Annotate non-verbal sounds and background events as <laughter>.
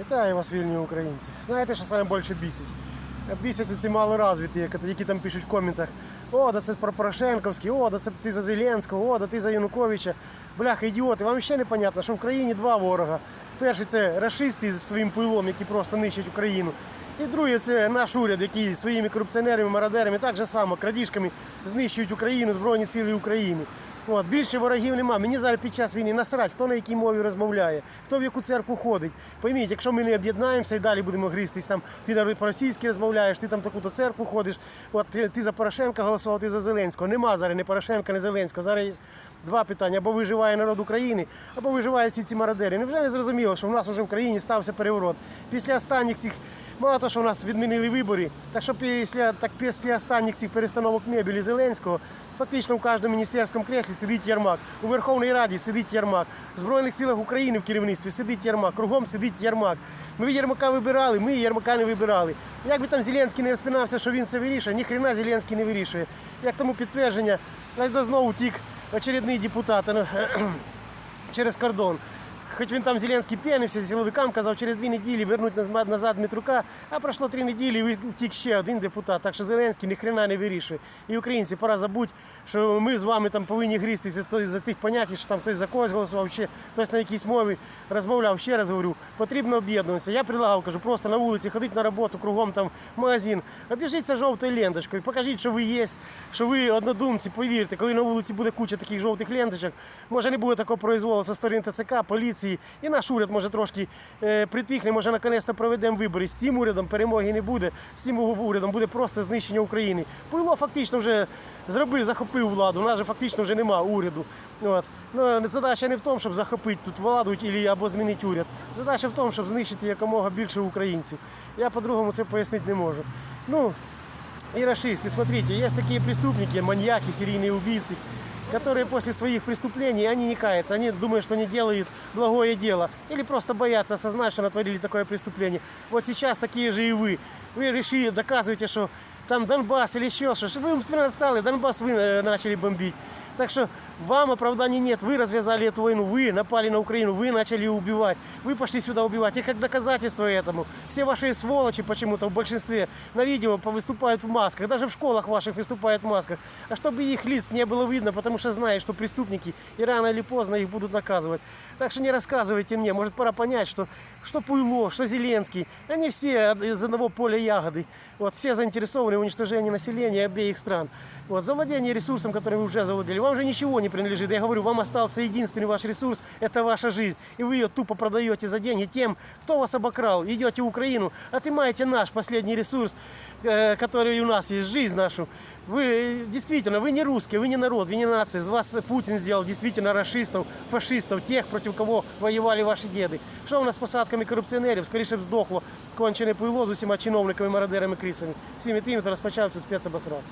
Вітаю вас, вільні українці. Знаєте, що саме більше бісить? Бісять ці малорозвиті, які там пишуть в коментах. О, да це про Порошенковський, о, да це ти за Зеленського, о, да ти за Януковича. Бляха, ідіоти, вам ще не понятно, що в Україні два ворога. Перший це рашисти зі своїм пилом, які просто нищать Україну. І другий це наш уряд, який своїми корупціонерами, мародерами так же само крадіжками знищують Україну, Збройні Сили України. От, більше ворогів нема. Мені зараз під час війни насрать, хто на якій мові розмовляє, хто в яку церкву ходить. Пойміть, якщо ми не об'єднаємося і далі будемо гристись, там ти по-російськи розмовляєш, ти там таку-то церкву ходиш. От ти, ти за Порошенка голосував, ти за Зеленського. Нема зараз ні Порошенка, ні Зеленського. Зараз є два питання: або виживає народ України, або виживають всі ці мародери. Невже не зрозуміло, що в нас вже в країні стався переворот? Після останніх цих мало того, що в нас відмінили вибори, так що після так після останніх цих перестановок мебелі Зеленського, фактично в кожному міністерському креслі сидить Ярмак. У Верховній Раді сидить Ярмак. В Збройних силах України в керівництві сидить Ярмак. Кругом сидить Ярмак. Ми Ярмака вибирали, ми Ярмака не вибирали. Як би там Зеленський не розпинався, що він все вирішує, ніхрена Зеленський не вирішує. Як тому підтвердження, ось до знову тік очередний депутат <clears throat> через кордон. Хоч він там Зеленський п'янився, силовикам казав, через дві неділі вернуть назад- Дмитрука, а пройшло три неділі і втік ще один депутат. Так що Зеленський ніхрена не вирішує. І українці, пора забути, що ми з вами там повинні грістися за, тих понять, що там хтось за когось голосував, ще хтось на якійсь мові розмовляв. Ще раз говорю, потрібно об'єднуватися. Я предлагав, кажу, просто на вулиці ходити на роботу, кругом там магазин. Обіжіться жовтою ленточкою, покажіть, що ви є, що ви однодумці, повірте, коли на вулиці буде куча таких жовтих ленточок, може не буде такого произволу зі сторони ТЦК, поліції, і наш уряд може трошки е, притихне, може наконець-то проведемо вибори. З цим урядом перемоги не буде, з цим урядом буде просто знищення України. Пуйло фактично вже зробив, захопив владу, у нас же фактично вже нема уряду. От. Ну, задача не в тому, щоб захопити тут владу або змінити уряд. Задача в тому, щоб знищити якомога більше українців. Я по-другому це пояснити не можу. Ну, и расисты, смотрите, есть такие преступники, маньяки, серийные убийцы, которые после своих преступлений, они не каются, они думают, что они делают благое дело, или просто боятся осознать, что натворили такое преступление. Вот сейчас такие же и вы. Вы решили, доказываете, что там Донбасс или еще что Вы умственно отстали, Донбасс вы э, начали бомбить. Так что вам оправданий нет. Вы развязали эту войну, вы напали на Украину, вы начали убивать. Вы пошли сюда убивать. И как доказательство этому, все ваши сволочи почему-то в большинстве на видео выступают в масках. Даже в школах ваших выступают в масках. А чтобы их лиц не было видно, потому что знают, что преступники, и рано или поздно их будут наказывать. Так что не рассказывайте мне. Может, пора понять, что, что Пуйло, что Зеленский. Они все из одного поля ягоды. Вот, все заинтересованы в уничтожении населения обеих стран. Вот, завладение ресурсом, который вы уже завладели. Вам же ничего не принадлежит. Я говорю, вам остался единственный ваш ресурс – это ваша жизнь. И вы ее тупо продаете за деньги тем, кто вас обокрал. Идете в Украину, отымаете наш последний ресурс, э, который у нас есть, жизнь нашу. Вы э, действительно, вы не русские, вы не народ, вы не нация. Из вас Путин сделал действительно расистов, фашистов, тех, против кого воевали ваши деды. Що у нас з посадками корупціонерів? Скоріше б здохло кончене пило з усіма чиновниками, мародерами, крисами. Всіми тими, хто розпочав цю спецобосраз.